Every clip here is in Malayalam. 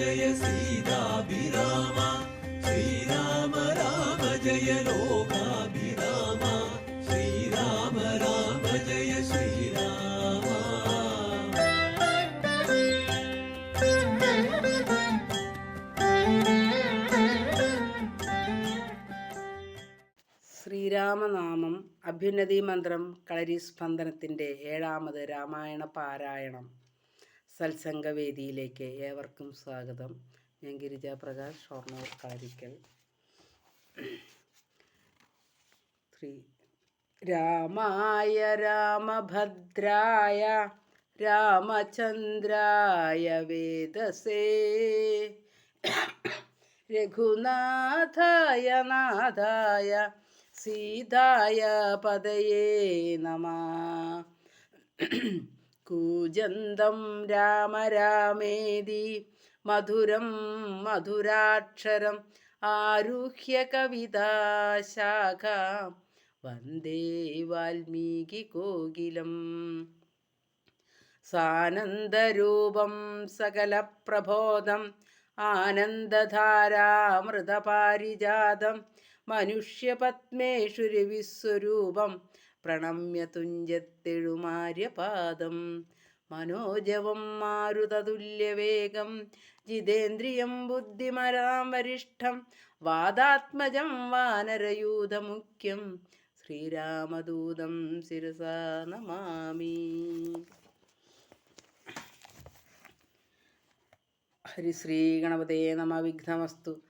ജയ സീതാഭിരാമ ശ്രീരാമ രാമ ജയ ലോകാഭിരാമ ശ്രീരാമ രാമ ജയ ശ്രീരാമ ശ്രീരാമനാമം അഭ്യുന്നതി മന്ത്രം കളരി സ്പന്ദനത്തിന്റെ ഏഴാമത് രാമായണ പാരായണം. സത്സംഗവേദിയിലേക്ക് ഏവർക്കും സ്വാഗതം. ഞാൻ ഗിരിജ പ്രകാശ് ഷൊർണൂർ കളരിക്കൽ ശ്രീ രാമായ രാമഭദ്രായ രാമചന്ദ്രായ വേദസേ. രഘുനാഥായ നാഥായ സീതായ പദയേ നമ. കൂജന്തം രാമ രാമേതി മധുരം മധുരാക്ഷരം ആരുഹ്യ കവിതാശാഖ വന്ദേ വാൽമീകി കോകിലം. സാനന്ദരൂപം സകലപ്രബോധം ആനന്ദധാരാമൃതപാരിജാതം. മനുഷ്യപത്മേഷു രവിസ്വരൂപം. പ്രണമ്യ തുഞ്ചത്തെഴുമാര്യപാദം മനോജവം മാരുതതുല്യവേഗം ജിതേന്ദ്രിയം ബുദ്ധിമരാം വരിഷ്ഠം. വാദാത്മജം വാനരയൂഥമുഖ്യം ശ്രീരാമദൂതം ശിരസാ നമാമി. ഹരിശ്രീ ഗണപതേ നമ വിഘ്നമസ്തു.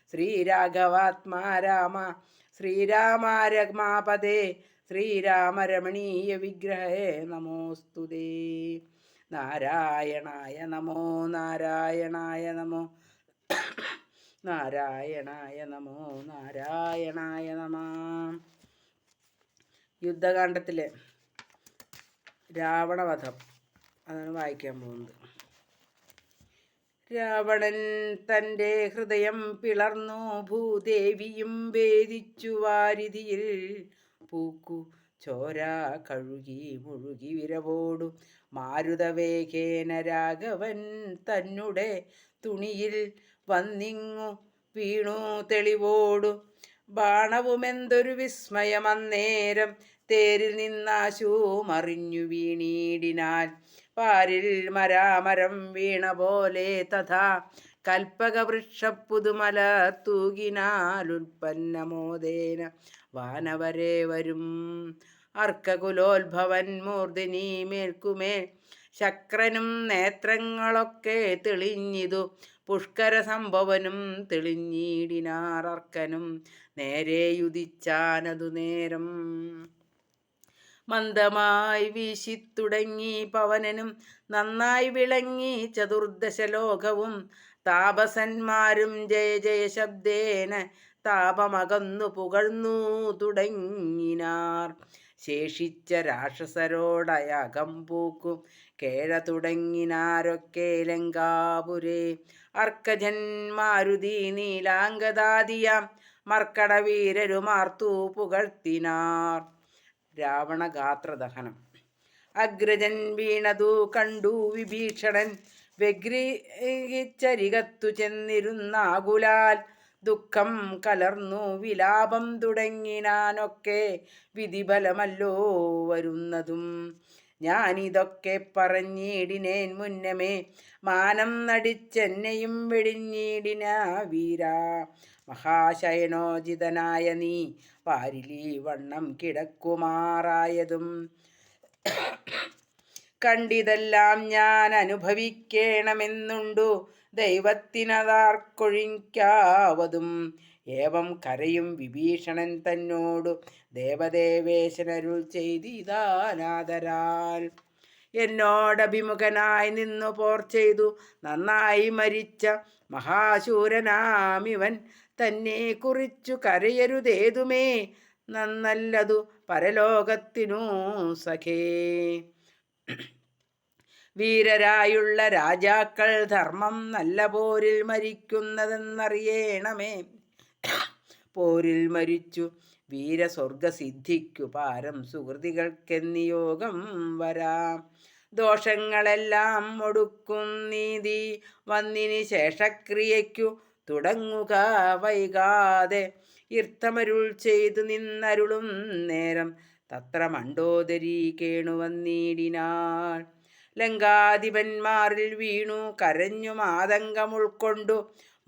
ശ്രീരാഘവാത്മാ രാമ ശ്രീരാമ രമാപദേ ശ്രീരാമ രമണീയ വിഗ്രഹേ നമോസ്തുതേ നാരായണായ നമോ നാരായണായ നമോ നാരായണായ നമോ നാരായണായ നമ. യുദ്ധകാണ്ഡത്തിലെ രാവണവധം അതാണ് വായിക്കാൻ പോകുന്നത്. രാവണൻ തന്റെ ഹൃദയം പിളർന്നു. ഭൂദേവിയും വേദിച്ചു വാരിധിയിൽ പൂക്കു ചോര കഴുകി മുഴുകി വിരവോടു. മാരുതവേഗേന രാഘവൻ തന്നെ തുണിയിൽ വന്നിങ്ങു വീണു തെളിവോടു. ബാണവുമെന്തൊരു വിസ്മയമന്നേരം തേരിൽ നിന്നാശു മറിഞ്ഞു വീണീടിനാൽ. പാരിൽ മരാമരം വീണ പോലെ തഥാ. കൽപ്പകവൃക്ഷപ്പുതുമല തൂകിനാലുൽപ്പന്നമോദേന. വാനവരെ വരും. അർക്കകുലോത്ഭവൻ മൂർധിനി മേൽക്കുമേൽ. ശക്രനും നേത്രങ്ങളൊക്കെ തെളിഞ്ഞിതു. പുഷ്കര സംഭവനും തെളിഞ്ഞീടിനാറർക്കനും നേരെയുദിച്ചാനതു നേരം. മന്ദമായി വീശിത്തുടങ്ങി പവനനും നന്നായി വിളങ്ങി ചതുർദശലോകവും. താപസന്മാരും ജയ ജയ ശബ്ദേന താപമകന്നു പുകഴ്ന്നു തുടങ്ങിനാർ. ശേഷിച്ച രാക്ഷസരോടയകം പൂക്കും. കേഴ തുടങ്ങിനാരൊക്കെ ലങ്കാപുരേ. അർക്കജന്മാരുതി നീലാങ്കദാദിയ മർക്കടവീരരുമാർത്തു പുകഴ്ത്തിനാർ. രാവണഗാത്രദഹനം. അഗ്രജൻ വീണതു കണ്ടു വിഭീഷണൻ. വ്യഗ്രഹിച്ചരികത്തു ചെന്നിരുന്നാകുലാൽ ദുഃഖം കലർന്നു വിലാപം തുടങ്ങിനാനൊക്കെ വിധിബലമല്ലോ വരുന്നതും. ഞാനിതൊക്കെ പറഞ്ഞിടിനേൻ മുന്നമേ. മാനം നടിച്ചെന്നെയും വെടിഞ്ഞിടിന വീര. മഹാശയനോജിതനായ നീ പാരിലീ വണ്ണം കിടക്കുമാറായതും. കണ്ടിതെല്ലാം ഞാൻ അനുഭവിക്കണമെന്നുണ്ടു. ദൈവത്തിനതാർക്കൊഴിക്കാവതും. ഏവം കരയും വിഭീഷണൻ തന്നോടു ദേവദേവേശനരുൾ ചെയ്തിതാനാദരാൽ. എന്നോടഭിമുഖനായി നിന്നു പോർ ചെയ്തു. നന്നായി മരിച്ച മഹാശൂരനാമിവൻ തന്നെ കുറിച്ചു കരയരുതേതുമേ? നന്നല്ലതു പരലോകത്തിനു സഖേ. വീരരായുള്ള രാജാക്കൾ ധർമ്മം നല്ല പോരിൽ മരിക്കുന്നതെന്നറിയേണമേ. പോരിൽ മരിച്ചു വീരസ്വർഗസിദ്ധിക്കു പാരം സുഹൃതികൾക്കെന്നിയോഗം വരാം. ദോഷങ്ങളെല്ലാം ഒടുക്കും നീതി. വന്നിനി ശേഷക്രിയയ്ക്കു തുടങ്ങുക വൈകാതെ. ഇർത്തമരുൾ ചെയ്തു നിന്നരുളും നേരം തത്ര മണ്ടോദരി കേണുവന്നീടിനാൾ ലങ്കാധിപന്മാരിൽ വീണു കരഞ്ഞു മാതങ്കമുൾക്കൊണ്ടു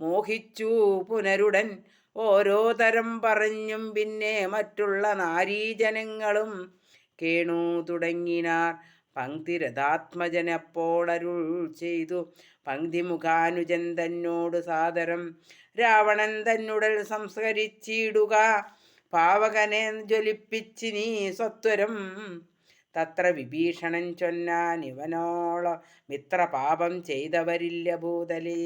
മോഹിച്ചു പുനരുടൻ. ഓരോ തരം പറഞ്ഞും പിന്നെ മറ്റുള്ള നാരീജനങ്ങളും കേണു തുടങ്ങിനാർ. പങ്ക്തിരഥാത്മജനപ്പോളരുൾ ചെയ്തു. പങ്ക്തിമുഖാനുജൻ തന്നോട് സാദരം. രാവണൻ തന്നുടൽ സംസ്കരിച്ചിടുക. പാവകനെ ജ്വലിപ്പിച്ചിനി സ്വത്വരം തത്ര വിഭീഷണൻ ചൊന്നാൻ ഇവനോള മിത്രപാപം ചെയ്തവരില്ല ഭൂതലേ.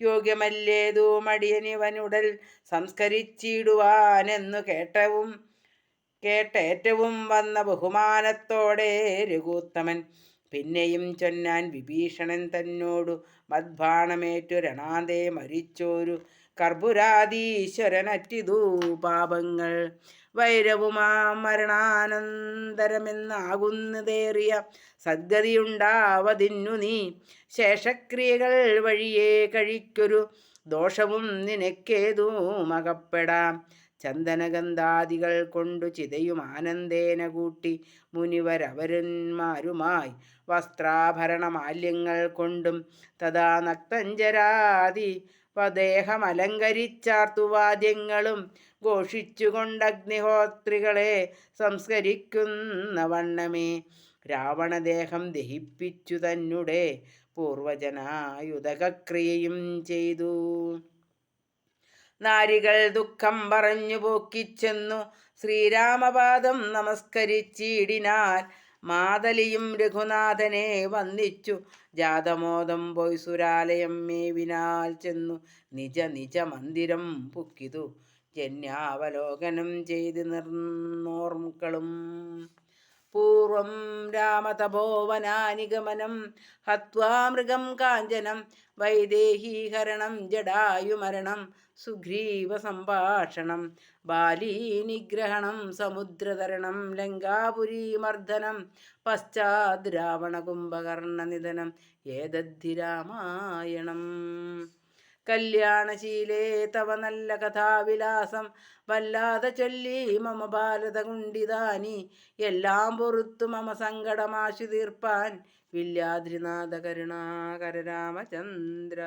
യോഗ്യമല്ലേതു മടിയനിവനുടൽ സംസ്കരിച്ചിടുവാനെന്നു കേട്ടവും കേട്ടേറ്റവും വന്ന ബഹുമാനത്തോടെ രഘുത്തമൻ പിന്നെയും ചൊന്നാൻ വിഭീഷണൻ തന്നോടു മദ്ഭാണമേറ്റു രണാന്തേ മരിച്ചോരു കർപ്പുരാധീശ്വരനറ്റിതു പാപങ്ങൾ. വൈരവുമാ മരണാനന്തരമെന്നാകുന്നതേറിയ സദ്ഗതിയുണ്ടാവതിന്നു നീ. ശേഷക്രിയകൾ വഴിയേ കഴിക്കൊരു ദോഷവും നിനക്കേതു മകപ്പെടാം ചന്ദനഗന്ധാദികൾ കൊണ്ടു ചിതയും ആനന്ദേന കൂട്ടി മുനിവരവരന്മാരുമായി വസ്ത്രാഭരണമാല്യങ്ങൾ കൊണ്ടും തഥാ നക്തഞ്ചരാതി വദേഹമലങ്കരിച്ചാർത്തുവാദ്യങ്ങളും ഘോഷിച്ചുകൊണ്ട് അഗ്നിഹോത്രികളെ സംസ്കരിക്കുന്ന വണ്ണമേ. രാവണദേഹം ദഹിപ്പിച്ചു തന്നെ പൂർവജനായുധകക്രിയയും ചെയ്തു. നാരികൾ ദുഃഖം പറഞ്ഞു പോക്കിച്ചെന്നു ശ്രീരാമപാദം നമസ്കരിച്ചിടിനാൽ മാതലിയും രഘുനാഥനെ വന്ദിച്ചു. ജാതമോദം പോയി സുരാലയം മേവിനാൽ ചെന്നു. നിജ നിജ മന്ദിരം പുക്കിതു. ജന്യാവലോകനം ചെയ്ത് നിർന്നോർക്കളും പൂർവം രാമതപോവനാനിഗമനം ഹത്വാ മൃഗം കാഞ്ചനം വൈദേഹീഹരണം ജടായുമരണം സുഗ്രീവ സംഭാഷണം ബാലീനിഗ്രഹണം സമുദ്രതരണം ലങ്കാപുരീമർദ്ദനം പശ്ചാദ് രാവണകുംഭകർണനിധനം ഏതദ്ധി രാമായണം കല്യാണശീലേ തവ നല്ല കഥാവിലാസം. വല്ലാതെ ചൊല്ലി മമ ഭാരത കുണ്ടിതാനി. എല്ലാം പൊറുത്തു മമ സങ്കടമാശു തീർപ്പാൻ. വില്യാദ്രിനാഥ കരുണാകര രാമചന്ദ്ര